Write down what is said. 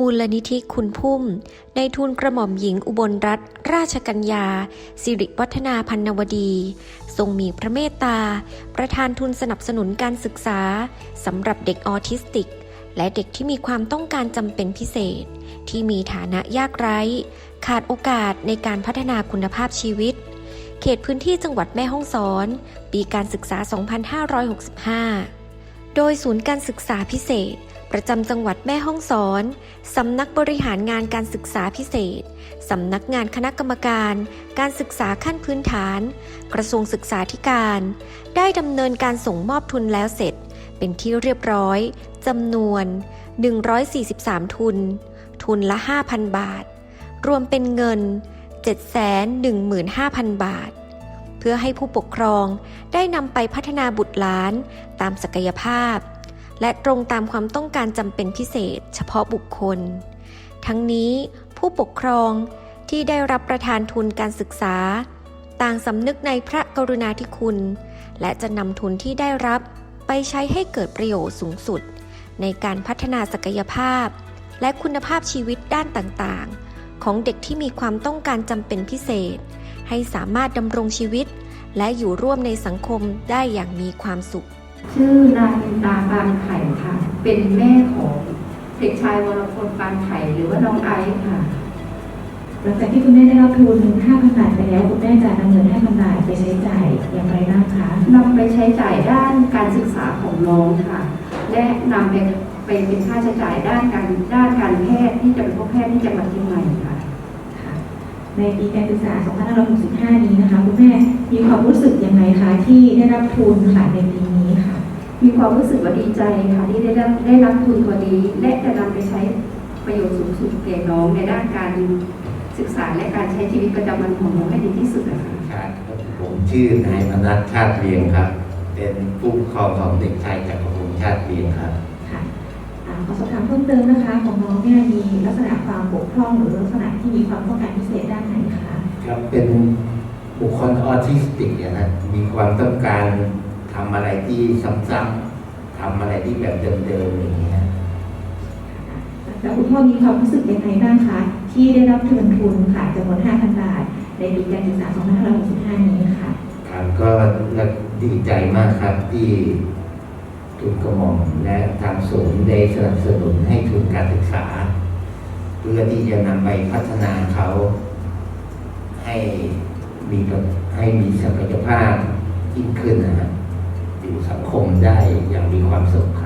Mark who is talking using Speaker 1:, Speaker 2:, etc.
Speaker 1: มูลนิธิคุณพุ่ม ในทุนกระหม่อมหญิงอุบลรัตนราชกัญญา สิริวัฒนาพันนวดี ทรงมีพระเมตตา ประธานทุนสนับสนุนการศึกษาสำหรับเด็กออทิสติก และเด็กที่มีความต้องการจำเป็นพิเศษ ที่มีฐานะยากไร้ ขาดโอกาสในการพัฒนาคุณภาพชีวิต เขตพื้นที่จังหวัดแม่ฮ่องสอน ปีการศึกษา 2565 โดยศูนย์การศึกษาพิเศษ ประจำจังหวัดแม่ฮ่องสอน สำนักบริหารงานการศึกษาพิเศษ สำนักงานคณะกรรมการ การศึกษาขั้นพื้นฐาน กระทรวงศึกษาธิการ ได้ดำเนินการส่งมอบทุนแล้วเสร็จ เป็นที่เรียบร้อยจำนวน 143 ทุน ทุนละ 5,000 บาท รวมเป็นเงิน 715,000 บาท เพื่อให้ผู้ปกครองได้นำไปพัฒนาบุตรหลานตามศักยภาพ และตรงตามความต้องการจำเป็นพิเศษ เฉพาะบุคคล ทั้งนี้ผู้ปกครองที่ได้รับประทานทุนการศึกษา ต่างสำนึกในพระกรุณาธิคุณ และจะนำทุนที่ได้รับไปใช้ให้เกิดประโยชน์สูงสุด ในการพัฒนาศักยภาพ และคุณภาพชีวิตด้านต่างๆ ของเด็กที่มีความต้องการจำเป็นพิเศษ ให้สามารถดำรงชีวิต และอยู่ร่วมในสังคมได้อย่างมีความสุข
Speaker 2: ชื่อนางอินตาปานไข่ค่ะ เป็นแม่ของเด็กชายวรพลปานไข่หรือว่าน้องไอซ์ค่ะ
Speaker 3: หลังจากที่คุณแม่ได้รับทุน5,000บาทไปแล้วคุณแม่จะนำเงิน5,000บาทไปใช้จ่ายอย่างไรบ้างคะ
Speaker 2: นำไปใช้จ่ายด้านการศึกษาของน้องค่ะ และนำไปไปเป็นค่าใช้จ่ายด้านการด้านการแพทย์ที่จะเป็นพวกแพทย์ที่จังหวัดเชียงใหม่ค่ะ
Speaker 3: ค่ะ ในปีการศึกษา 2565 นี้นะคะคุณแม่มีความรู้สึกยังไงคะที่ได้รับทุนค่ะในปีนี้ค่ะ
Speaker 2: มีความรู้สึกว่าดีใจค่ะที่ได้รับได้รับทุนตัวนี้ และจะนำไปใช้ประโยชน์สูงสุดแก่น้องในด้านการศึกษาและการใช้ชีวิตประจำวันของน้องให้ดีที่สุดนะคะ
Speaker 4: ครับผมชื่อนายมนัสชาติเวียงครับ เป็นผู้ปกครองของเด็กชายจักรพงษ์ชาติเวียงครับ
Speaker 3: ค่ะอ่าขอสอบถามเพิ่มเติมนะคะ ของน้องเนี่ยมีลักษณะความบกพร่องหรือลักษณะที่มีความต้องการพิเศษด้านไหนคะ
Speaker 4: ครับเป็นบุคคลออทิสติกเนี่ยนะมีความต้องการ ทำอะไรที่ซ้ำๆทำอะไรที่แบบเดิมๆอย่างเงี้ย
Speaker 3: แล้วคุณพ่อมีความรู้สึกยังไงบ้างคะที่ได้รับทุนทุนค่ะจำนวน5,000 บาท ในปีการศึกษา 2565 นี้ค่ะ
Speaker 4: ครับก็ดีใจมากครับที่ทุนกระหม่อมและทางศูนย์ได้สนับสนุนให้ทุนการศึกษา เพื่อที่จะนำไปพัฒนาเขาให้มีกับให้มีศักยภาพยิ่งขึ้นนะฮะ อยู่สังคมได้อย่างมีความสุขครับ